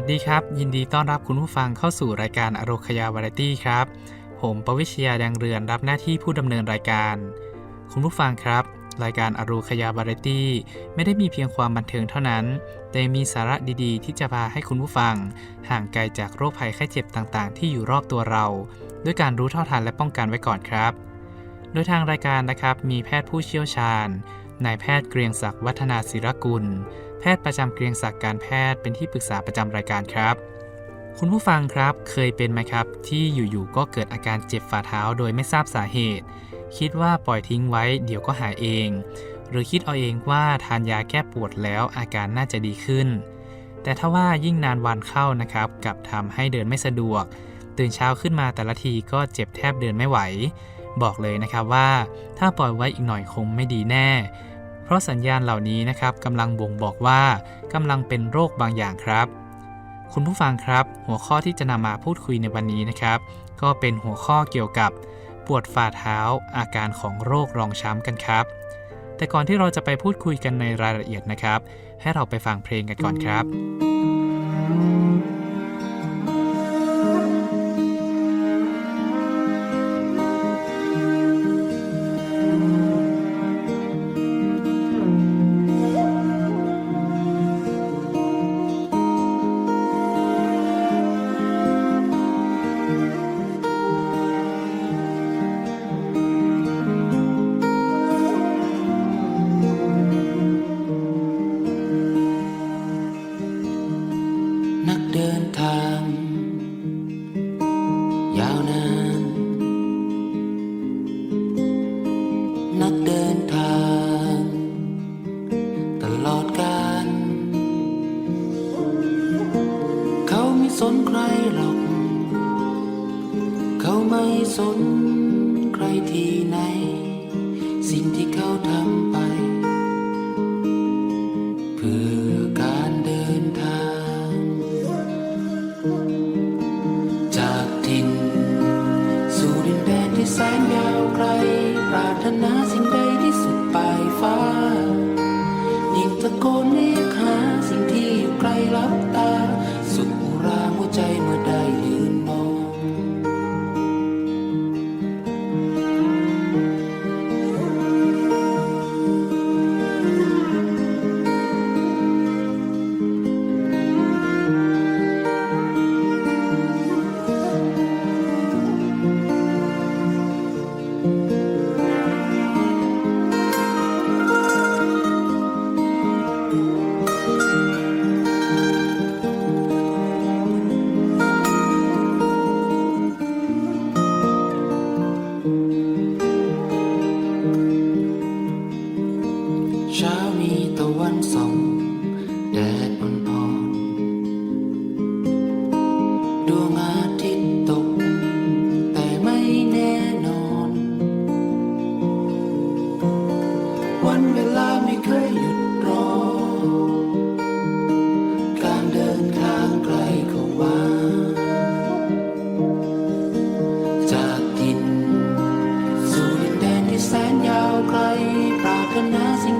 วัสดีครับ ยินดีต้อนรับคุณผู้ฟังเข้าสู่รายการอโรคยาวาไรตี้ครับ ผมประวิชยาแดงเรือนรับหน้าที่ผู้ดำเนินรายการ คุณผู้ฟังครับ รายการอโรคยาวาไรตี้ไม่ได้มีเพียงความบันเทิงเท่านั้น แต่มีสาระดีๆ ที่จะพาให้คุณผู้ฟัง ห่างไกลจากโรคภัยไข้เจ็บต่างๆ ที่อยู่รอบตัวเรา ด้วยการรู้เท่าทันและป้องกันไว้ก่อนครับ โดยทางรายการนะครับมีแพทย์ผู้เชี่ยวชาญนายแพทย์เกรียงศักดิ์วัฒนาศิรกุล แพทย์ประจำเกรียงศักดิ์การแพทย์เป็นที่ปรึกษาประจำรายการครับ คุณผู้ฟังครับเคยเป็นไหมครับ ที่อยู่ๆก็เกิดอาการเจ็บฝ่าเท้าโดยไม่ทราบสาเหตุ คิดว่าปล่อยทิ้งไว้เดี๋ยวก็หายเอง หรือคิดเอาเองว่าทานยาแก้ปวดแล้วอาการน่าจะดีขึ้น แต่ถ้าว่ายิ่งนานวันเข้านะครับกับทำให้เดินไม่สะดวก ตื่นเช้าขึ้นมาแต่ละทีก็เจ็บแทบเดินไม่ไหว บอกเลยนะครับว่า ถ้าปล่อยไว้อีกหน่อยคงไม่ดีแน่ เพราะสัญญาณเหล่านี้นะครับกำลังบ่งบอกว่ากำลังเป็นโรคบางอย่างครับ คุณผู้ฟังครับ หัวข้อที่จะนำมาพูดคุยในวันนี้นะครับ ก็เป็นหัวข้อเกี่ยวกับปวดฝ่าเท้า อาการของโรครองช้ำกันครับ แต่ก่อนที่เราจะไปพูดคุยกันในรายละเอียดนะครับ ให้เราไปฟังเพลงกันก่อนครับนั สน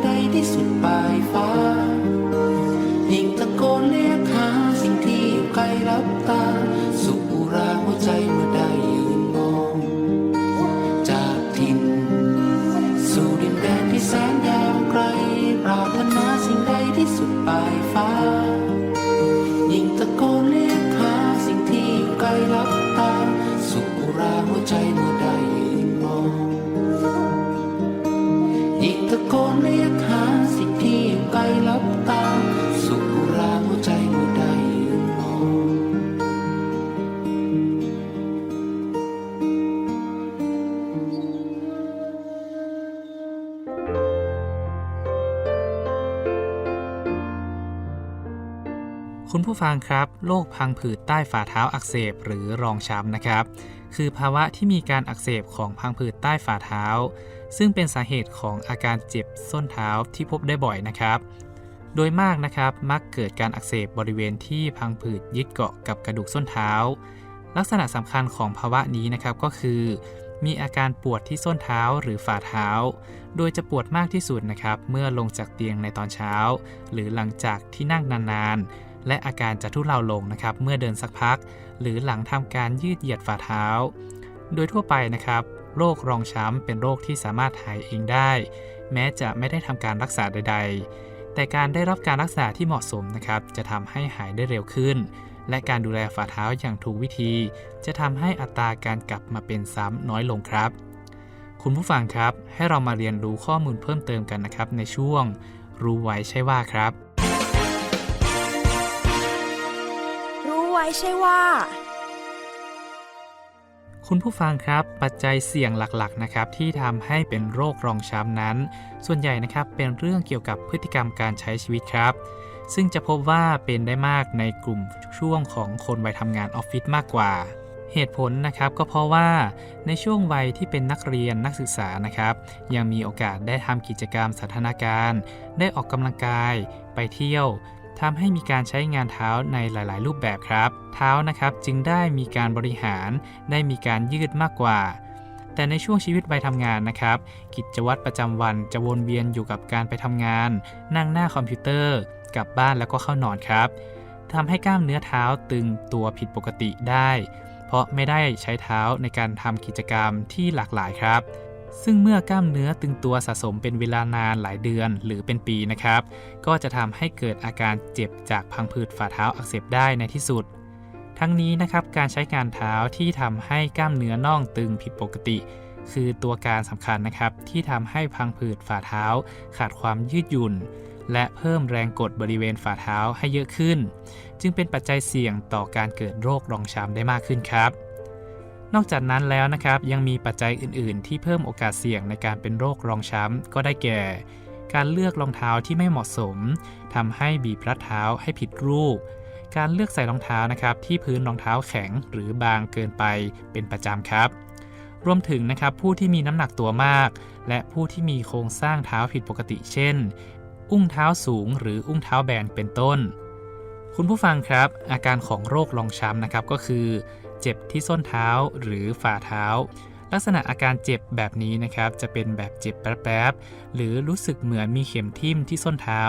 ป คุณผู้ฟังครับโรคพังผืดใต้ฝ่าเท้าอักเสบหรือรองช้ำนะครับ คือภาวะที่มีการอักเสบของพังผืดใต้ฝ่าเท้า ซึ่งเป็นสาเหตุของอาการเจ็บส้นเท้าที่พบได้บ่อยนะครับ โดยมากนะครับมักเกิดการอักเสบบริเวณที่พังผืดยึดเกาะกับกระดูกส้นเท้า ลักษณะสำคัญของภาวะนี้นะครับก็คือ มีอาการปวดที่ส้นเท้าหรือฝ่าเท้า โดยจะปวดมากที่สุดนะครับเมื่อลงจากเตียงในตอนเช้า หรือหลังจากที่นั่งนานๆ และอาการจะทุเลาลงนะครับเมื่อเดินสักพัก หรือหลังทำการยืดเหยียดฝ่าเท้า โดยทั่วไปนะครับโรครองช้ำเป็นโรคที่สามารถหายเองได้ แม้จะไม่ได้ทำการรักษาใด ๆ แต่การได้รับการรักษาที่เหมาะสมนะครับจะทำให้หายได้เร็วขึ้น และการดูแลฝ่าเท้าอย่างถูกวิธี จะทำให้อัตราการกลับมาเป็นซ้ำน้อยลงครับ คุณผู้ฟังครับให้เรามาเรียนรู้ข้อมูลเพิ่มเติมกันนะครับในช่วง รู้ไว้ใช่ว่าครับ ใช่ว่า คุณผู้ฟังครับ ปัจจัยเสี่ยงหลักๆนะครับที่ทำให้เป็นโรครองช้ำนั้น ส่วนใหญ่นะครับเป็นเรื่องเกี่ยวกับพฤติกรรมการใช้ชีวิตครับ ซึ่งจะพบว่าเป็นได้มากในกลุ่มช่วงของคนวัยทำงานออฟฟิศมากกว่าเหตุผลนะครับก็เพราะว่าในช่วงวัยที่เป็นนักเรียนนักศึกษานะครับ ยังมีโอกาสได้ทำกิจกรรมสันทนาการ ได้ออกกำลังกาย ไปเที่ยว ทำให้มีการใช้งานเท้าในหลาย ๆ รูปแบบครับ เท้านะครับจึงได้มีการบริหาร ได้มีการยืดมากกว่า แต่ในช่วงชีวิตวัยทำงานนะครับ กิจวัตรประจำวันจะวนเวียนอยู่กับการไปทำงาน นั่งหน้าคอมพิวเตอร์ กลับบ้านแล้วก็เข้านอนครับทำให้กล้ามเนื้อเท้าตึงตัวผิดปกติได้ เพราะไม่ได้ใช้เท้าในการทำกิจกรรมที่หลากหลายครับ ซึ่งเมื่อกล้ามเนื้อตึงตัวสะสมเป็นเวลานานหลายเดือนหรือเป็นปีนะครับ ก็จะทำให้เกิดอาการเจ็บจากพังผืดฝ่าเท้าอักเสบได้ในที่สุด ทั้งนี้นะครับการใช้งานเท้าที่ทำให้กล้ามเนื้อน่องตึงผิดปกติ คือตัวการสำคัญนะครับ ที่ทำให้พังผืดฝ่าเท้า ขาดความยืดหยุ่น และเพิ่มแรงกดบริเวณฝ่าเท้าให้เยอะขึ้น จึงเป็นปัจจัยเสี่ยงต่อการเกิดโรครองช้ำได้มากขึ้นครับ นอกจากนั้นแล้วนะครับยังมีปัจจัยอื่น ๆ ที่เพิ่มโอกาสเสี่ยงในการเป็นโรครองช้ำ ก็ได้แก่ การเลือกรองเท้าที่ไม่เหมาะสมทำให้บีบรัดเท้าให้ผิดรูป การเลือกใส่รองเท้านะครับที่พื้นรองเท้าแข็งหรือบางเกินไปเป็นประจำครับรวมถึงนะครับผู้ที่มีน้ำหนักตัวมาก และผู้ที่มีโครงสร้างเท้าผิดปกติเช่น อุ้งเท้าสูงหรืออุ้งเท้าแบนเป็นต้น คุณผู้ฟังครับ อาการของโรครองช้ำนะครับก็คือ เจ็บที่ส้นเท้าหรือฝ่าเท้า ลักษณะอาการเจ็บแบบนี้นะครับจะเป็นแบบเจ็บแป๊บๆหรือรู้สึกเหมือนมีเข็มทิ่มที่ส้นเท้า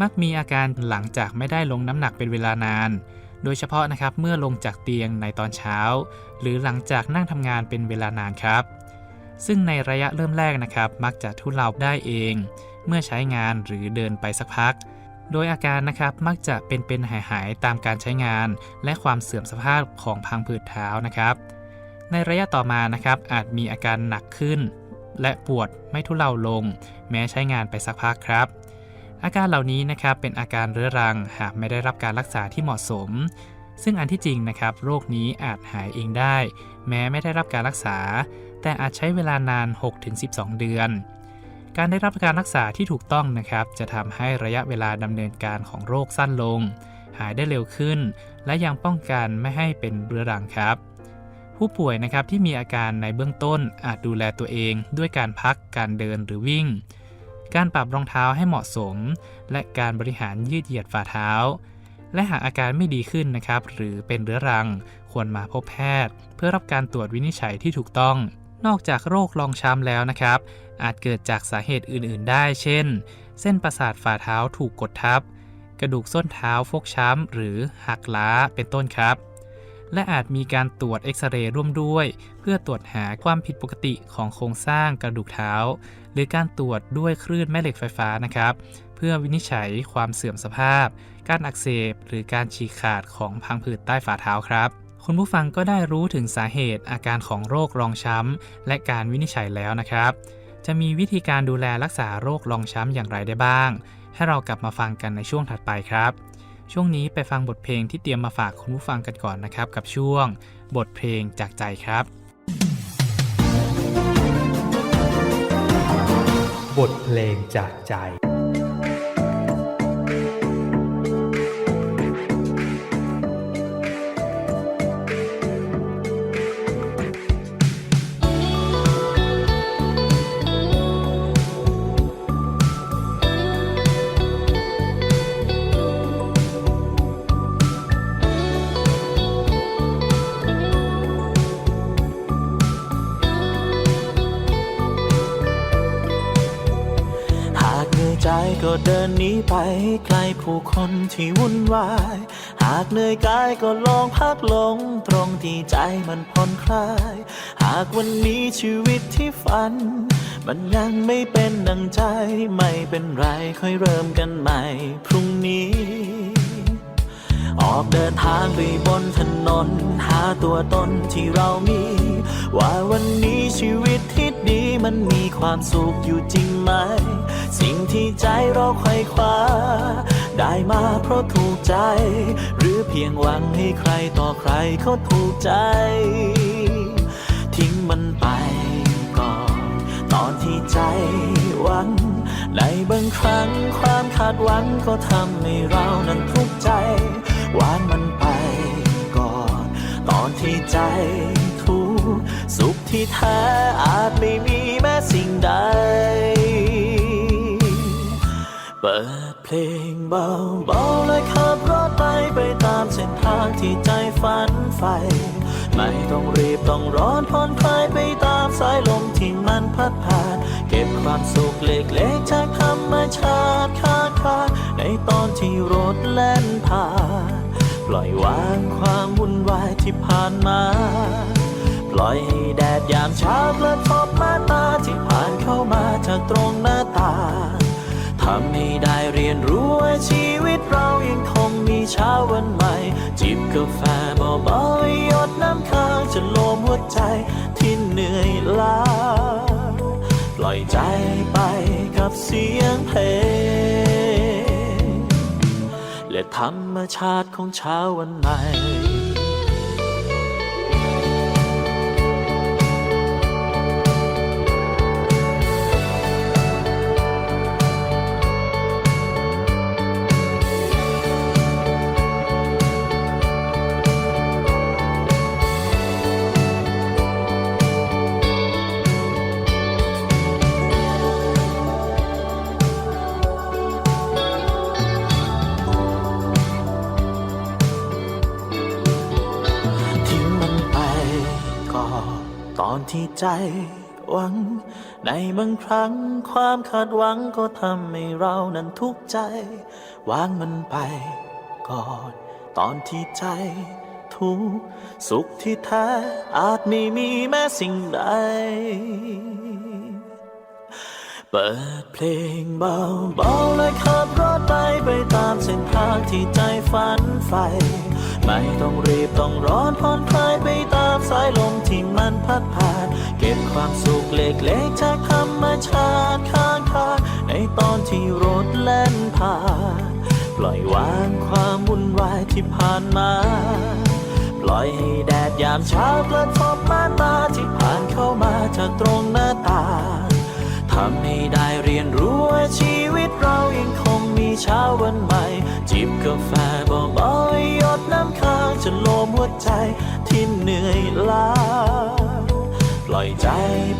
มักมีอาการหลังจากไม่ได้ลงน้ำหนักเป็นเวลานาน โดยเฉพาะนะครับเมื่อลงจากเตียงในตอนเช้า หรือหลังจากนั่งทำงานเป็นเวลานานครับ ซึ่งในระยะเริ่มแรกนะครับ มักจะทุเลาได้เอง เมื่อใช้งานหรือเดินไปสักพัก โดยอาการนะครับมักจะเป็นเป็นหายหายๆตามการใช้งาน และความเสื่อมสภาพของพังผืดเท้านะครับ ในระยะต่อมานะครับอาจมีอาการหนักขึ้น และปวดไม่ทุเลาลง แม้ใช้งานไปสักพักครับ อาการเหล่านี้นะครับเป็นอาการเรื้อรังหากไม่ได้รับการรักษาที่เหมาะสม ซึ่งอันที่จริงนะครับโรคนี้อาจหายเองได้ แม้ไม่ได้รับการรักษา แต่อาจใช้เวลานาน 6-12 เดือน การได้รับการรักษาที่ถูกต้องนะครับ จะทำให้ระยะเวลาดำเนินการของโรคสั้นลง หายได้เร็วขึ้น และยังป้องกันไม่ให้เป็นเรื้อรังครับ ผู้ป่วยนะครับที่มีอาการในเบื้องต้นอาจดูแลตัวเอง ด้วยการพักการเดินหรือวิ่ง การปรับรองเท้าให้เหมาะสม และการบริหารยืดเหยียดฝ่าเท้า และหากอาการไม่ดีขึ้นนะครับ หรือเป็นเรื้อรัง ควรมาพบแพทย์ เพื่อรับการตรวจวินิจฉัยที่ถูกต้องนอกจากโรครองช้ำแล้วนะครับ อาจเกิดจากสาเหตุอื่นๆ ได้ เช่น เส้นประสาทฝ่าเท้าถูกกดทับ กระดูกส้นเท้าฟกช้ำ หรือหักล้า เป็นต้นครับ และอาจมีการตรวจเอ็กซเรย์ร่วมด้วย เพื่อตรวจหาความผิดปกติของโครงสร้างกระดูกเท้า หรือการตรวจด้วยคลื่นแม่เหล็กไฟฟ้านะครับ เพื่อวินิจฉัยความเสื่อมสภาพ การอักเสบ หรือการฉีกขาดของพังผืดใต้ฝ่าเท้าครับคุณผู้ฟังก็ได้รู้ถึงสาเหตุอาการของโรครองช้ำ และการวินิจฉัยแล้วนะครับ จะมีวิธีการดูแลรักษาโรคลองช้ำอย่างไรได้บ้าง ให้เรากลับมาฟังกันในช่วงถัดไปครับ ช่วงนี้ไปฟังบทเพลงที่เตรียมมาฝากคุณผู้ฟังกันก่อนนะครับ กับช่วง บทเพลงจากใจครับ บทเพลงจากใจ เดินหนีไปไกลผู้คนที่วุ่นวาย หากเหนื่อยกายก็ลองพักลง ตรงที่ใจมันผ่อนคลาย หากวันนี้ชีวิตที่ฝัน มันยังไม่เป็นดังใจไม่เป็นไรค่อยเริ่มกันใหม่ พรุ่งนี้ออกเดินทางไปบนถนน หาตัวตนที่เรามี ว่าวันนี้ชีวิต ที่ดีมันมีความสุขอยู่จริงไหม สิ่งที่ใจเราไขว่คว้า ได้มาเพราะถูกใจ หรือเพียงหวังให้ใครต่อใครเขาถูกใจ ทิ้งมันไปก่อน ตอนที่ใจหวัง ในบางครั้งความคาดหวังก็ทำให้เรานั้นทุกข์ใจ วางมันไปก่อน ตอนที่ใจ สุขที่แท้อาจไม่มีแม้สิ่งใด เปิดเพลงเบาๆและขับรถไปไปตามเส้นทางที่ใจฝันใฝ่ไม่ต้องรีบต้องร้อนผ่อนคลายไปตามสายลมที่มันพัดผ่าน เก็บความสุขเล็กๆจากธรรมชาติข้างทาในตอนที่รถแล่นผ่าน ปล่อยวางความวุ่นวายที่ผ่านมา ปล่อยให้แดดยามเช้ากระทบมาตาที่ผ่านเข้ามาจากตรงหน้าตาทำให้ได้เรียนรู้ว่าชีวิตเรายังคงมีเช้าวันใหม่ จิบกาแฟเบาๆหยดน้ำค้างจะโลมหัวใจที่เหนื่อยล้าปล่อยใจไปกับเสียงเพลง และธรรมชาติของเช้าวันใหม่ อนตอนที่ใจหวัง ในบางครั้งความคาดหวังก็ทำให้เรานั้นทุกข์ใจ วางมันไปก่อนตอนที่ใจทุกข์สุขที่แท้อาจไม่มีแม้สิ่งใด เปิดเพลงเบาๆและขับรถไปไปตามเส้นทางที่ใจฝันใฝ่ ไม่ต้องรีบต้องร้อนผ่อนคลายไปตามสายลมที่มันพัดผ่าน เก็บความสุขเล็กๆจากธรรมชาติข้างทางในตอนที่รถแล่นผ่าน ปล่อยวางความวุ่นวายที่ผ่านมา ปล่อยให้แดดยามเช้ากระทบมาตาที่ผ่านเข้ามาจากตรงหน้าตาทำให้ได้เรียนรู้ว่าชีวิตเรายังคงมีเช้าวันใหม่ จิบกาแฟเบาๆ หยดน้ำค้างจะโลมหัวใจที่เหนื่อยล้า ปล่อยใจ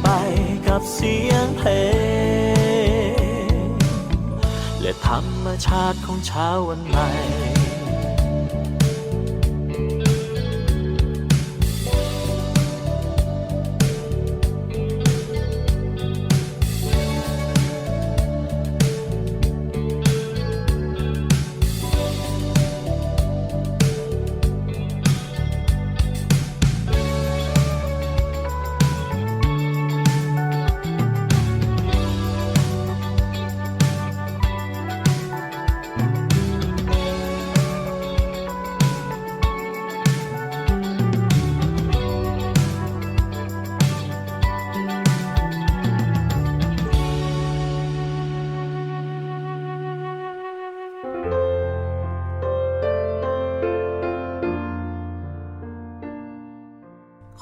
ไปกับเสียงเพลง และธรรมชาติของเช้าวันใหม่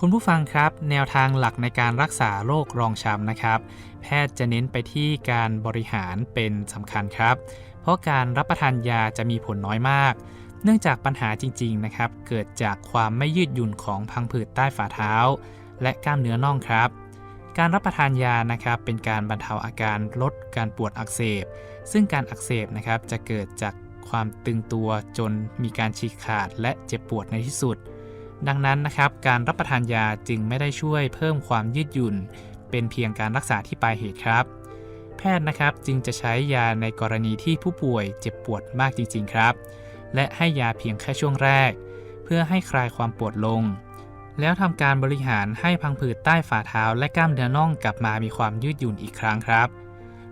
คุณผู้ฟังครับ แนวทางหลักในการรักษาโรครองช้ำนะครับ แพทย์จะเน้นไปที่การบริหารเป็นสำคัญครับ เพราะการรับประทานยาจะมีผลน้อยมาก เนื่องจากปัญหาจริงๆนะครับ เกิดจากความไม่ยืดหยุ่นของพังผืดใต้ฝ่าเท้า และกล้ามเนื้อน่องครับ การรับประทานยานะครับ เป็นการบรรเทาอาการลดการปวดอักเสบ ซึ่งการอักเสบนะครับจะเกิดจากความตึงตัวจนมีการฉีกขาดและเจ็บปวดในที่สุด ดังนั้นนะครับการรับประทานยาจึงไม่ได้ช่วยเพิ่มความยืดหยุ่น เป็นเพียงการรักษาที่ปลายเหตุครับ แพทย์นะครับจึงจะใช้ยาในกรณีที่ผู้ป่วยเจ็บปวดมากจริง ๆ ครับ และให้ยาเพียงแค่ช่วงแรก เพื่อให้คลายความปวดลง แล้วทำการบริหารให้พังผืดใต้ฝ่าเท้า และกล้ามเนื้อน่องกลับมามีความยืดหยุ่นอีกครั้งครับ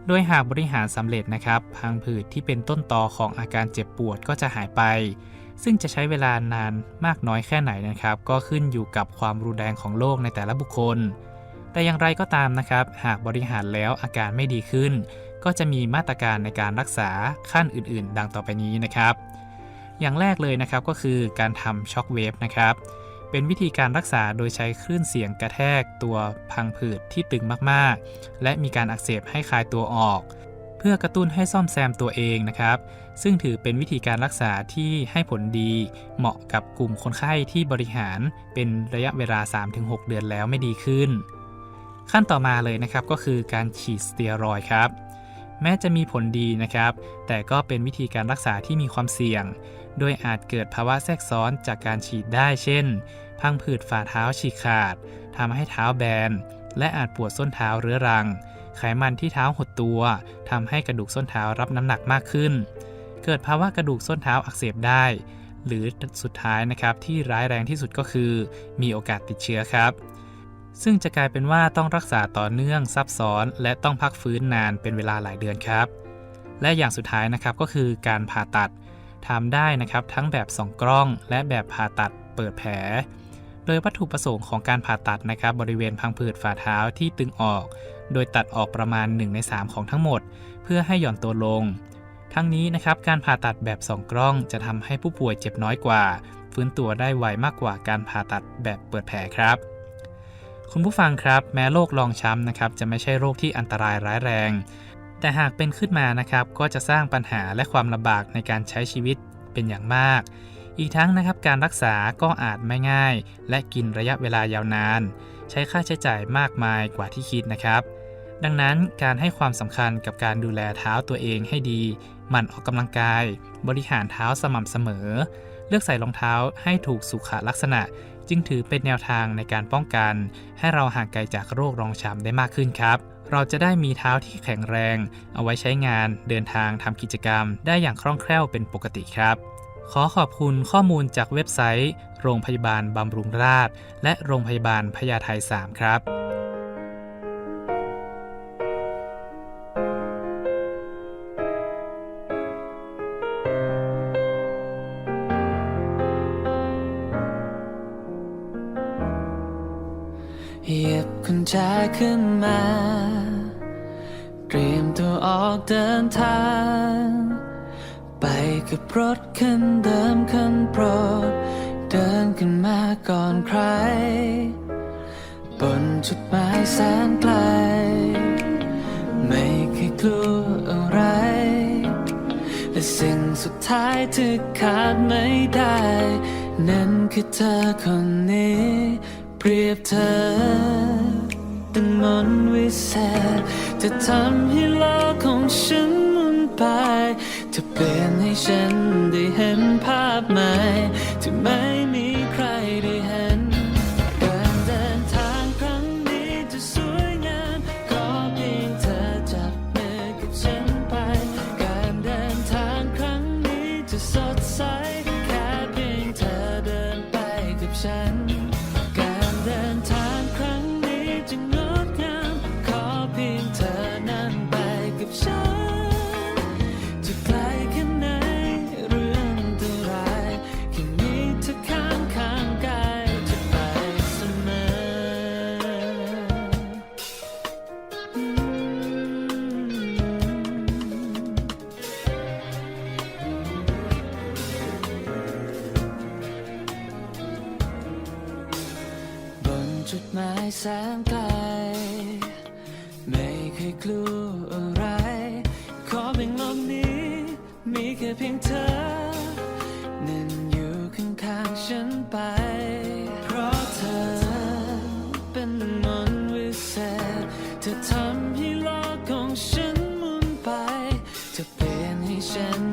โดยหากบริหารสำเร็จนะครับ พังผืดที่เป็นต้นตอของอาการเจ็บปวดก็จะหายไป ซึ่งจะใช้เวลานานมากน้อยแค่ไหนนะครับ ก็ขึ้นอยู่กับความรุนแรงของโรคในแต่ละบุคคล แต่อย่างไรก็ตามนะครับ หากบริหารแล้วอาการไม่ดีขึ้น ก็จะมีมาตรการในการรักษาขั้นอื่นๆ ดังต่อไปนี้นะครับ อย่างแรกเลยนะครับก็คือการทำช็อคเวฟนะครับเป็นวิธีการรักษาโดยใช้คลื่นเสียงกระแทกตัวพังผืดที่ตึงมากๆ และมีการอักเสบให้คลายตัวออก พื่อกระตุ้นให้ซ่อมแซมตัวเองนะครับ ซึ่งถือเป็นวิธีการรักษาที่ให้ผลดี เหมาะกับกลุ่มคนไข้ที่บริหารเป็นระยะเวลา 3-6 เดือนแล้วไม่ดีขึ้น ขั้นต่อมาเลยนะครับก็คือการฉีดสเตียรอยครับ แม้จะมีผลดีนะครับ แต่ก็เป็นวิธีการรักษาที่มีความเสี่ยง โดยอาจเกิดภาวะแทรกซ้อนจากการฉีดได้ เช่น พังผืดฝ่าเท้าฉีกขาดทำให้เท้าแบน และอาจปวดส้นเท้าเรื้อรัง ไขมันที่เท้าหดตัวทำให้กระดูกส้นเท้ารับน้ำหนักมากขึ้น เกิดภาวะกระดูกส้นเท้าอักเสบได้ หรือสุดท้ายนะครับที่ร้ายแรงที่สุดก็คือ มีโอกาสติดเชื้อครับ ซึ่งจะกลายเป็นว่าต้องรักษาต่อเนื่องซับซ้อน และต้องพักฟื้นนานเป็นเวลาหลายเดือนครับ และอย่างสุดท้ายนะครับก็คือการผ่าตัดทำได้นะครับทั้งแบบส่องกล้อง และแบบผ่าตัดเปิดแผล โดยวัตถุประสงค์ของการผ่าตัดนะครับบริเวณพังผืดฝ่าเท้าที่ตึงออก โดยตัดออกประมาณ 1 ใน 3 ของทั้งหมด เพื่อให้หย่อนตัวลง ทั้งนี้นะครับการผ่าตัดแบบสองกล้องจะทำให้ผู้ป่วยเจ็บน้อยกว่า ฟื้นตัวได้ไวมากกว่าการผ่าตัดแบบเปิดแผลครับ คุณผู้ฟังครับแม้โรครองช้ำนะครับจะไม่ใช่โรคที่อันตรายร้ายแรง แต่หากเป็นขึ้นมานะครับก็จะสร้างปัญหาและความลำบากในการใช้ชีวิตเป็นอย่างมาก อีกทั้งนะครับการรักษาก็อาจไม่ง่าย และกินระยะเวลายาวนาน ใช้ค่าใช้จ่ายมากมายกว่าที่คิดนะครับ ดังนั้นการให้ความสำคัญกับการดูแลเท้าตัวเองให้ดี หมั่นออกกำลังกาย บริหารเท้าสม่ำเสมอ เลือกใส่รองเท้าให้ถูกสุขลักษณะ จึงถือเป็นแนวทางในการป้องกัน ให้เราห่างไกลจากโรครองช้ำได้มากขึ้นครับ เราจะได้มีเท้าที่แข็งแรง เอาไว้ใช้งาน เดินทางทำกิจกรรม ได้อย่างคล่องแคล่วเป็นปกติครับ ขอขอบคุณข้อมูลจากเว็บไซต์ โรงพยาบาลบำรุงราษฎร์และโรงพยาบาลพญาไท3ครับ ขึ้นมา เตรียมตัวออกเดินทาง ไปกับรถคันเดิมคันโปรด เดินขึ้นมาก่อนใคร บนจุดหมายแสนไกล ไม่เคยกลัวอะไร และสิ่งสุดท้ายที่ขาดไม่ได้ นั่นคือเธอคนนี้ เปรียบเธอ มนวิเศษจะทำให้โลกของฉันหมุนไปจะเปลี่ยนให้ฉันได้เห็นภาพใหม่ที่ไม่มี จุดหมายแสนไกล ไม่เคยกลัวอะไร ขอเพียงโลกนี้ มีแค่เพียงเธอนั่นอยู่ข้างๆฉันไป เพราะเธอเป็นมนต์วิเศษเธอทำให้โลกของฉันหมุนไป เธอเปลี่ยนให้ฉัน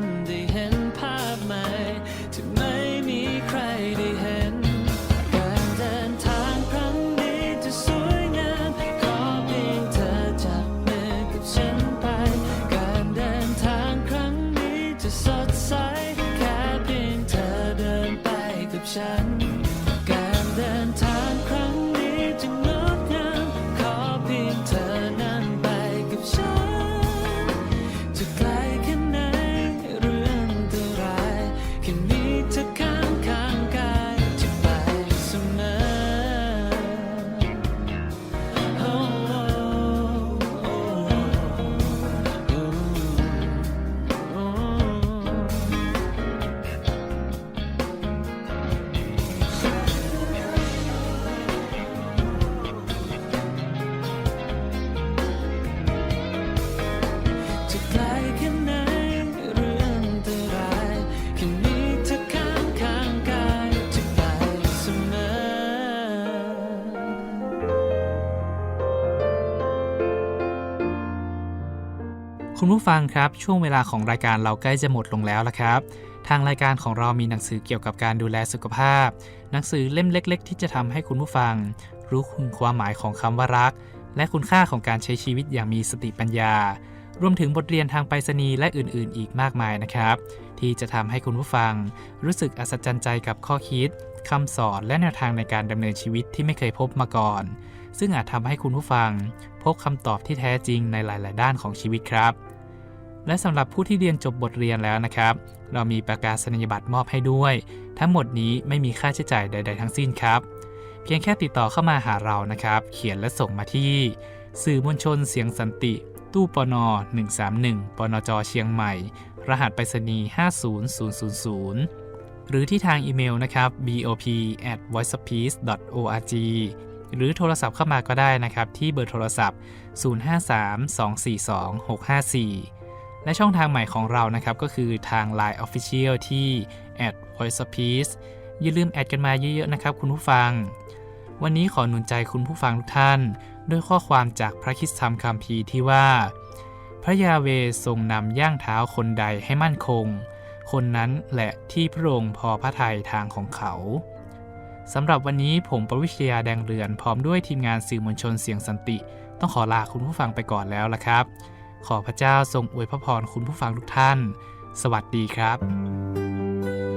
คุณผู้ฟังครับ ช่วงเวลาของรายการเราใกล้จะหมดลงแล้วละครับ ทางรายการของเรามีหนังสือเกี่ยวกับการดูแลสุขภาพ หนังสือเล่มเล็ก ๆ ที่จะทำให้คุณผู้ฟัง รู้คุณความหมายของคำว่ารัก และคุณค่าของการใช้ชีวิตอย่างมีสติปัญญา รวมถึงบทเรียนทางไปรษณีย์และอื่น ๆ อีกมากมายนะครับ ที่จะทำให้คุณผู้ฟัง รู้สึกอัศจรรย์ใจกับข้อคิดคำสอนและแนวทางในการดำเนินชีวิตที่ไม่เคยพบมาก่อนซึ่งอาจทำให้คุณผู้ฟัง พบคำตอบที่แท้จริงในหลาย ๆ ด้านของชีวิตครับ และสำหรับผู้ที่เรียนจบบทเรียนแล้วนะครับ เรามีประกาศนียบัตรมอบให้ด้วย ทั้งหมดนี้ไม่มีค่าใช้จ่ายใด ๆ ทั้งสิ้นครับ เพียงแค่ติดต่อเข้ามาหาเรานะครับ เขียนและส่งมาที่ สื่อมวลชนเสียงสันติ ตู้ปน 131 ปนจ เชียงใหม่ รหัสไปรษณีย์50000 หรือที่ทางอีเมลนะครับ bop at voiceofpeace org หรือโทรศัพท์เข้ามาก็ได้นะครับ ที่เบอร์โทรศัพท์ 053-242-654 และช่องทางใหม่ของเรานะครับ ก็คือทาง Line Official ที่ at voice of peace อย่าลืมแอดกันมาเยอะๆนะครับคุณผู้ฟัง วันนี้ขอหนุนใจคุณผู้ฟังทุกท่าน ด้วยข้อความจากพระคริสตธรรมคัมภีที่ว่า พระยาเวทรงนำย่างเท้าคนใดให้มั่นคง คนนั้นแหละที่พระองค์พอพระทัยทางของเขาสำหรับวันนี้ผมประวิชยาแดงเรือนพร้อมด้วยทีมงานสื่อมวลชนเสียงสันติ ต้องขอลาคุณผู้ฟังไปก่อนแล้วละครับ ขอพระเจ้าทรงอวยพระพรคุณผู้ฟังทุกท่าน สวัสดีครับ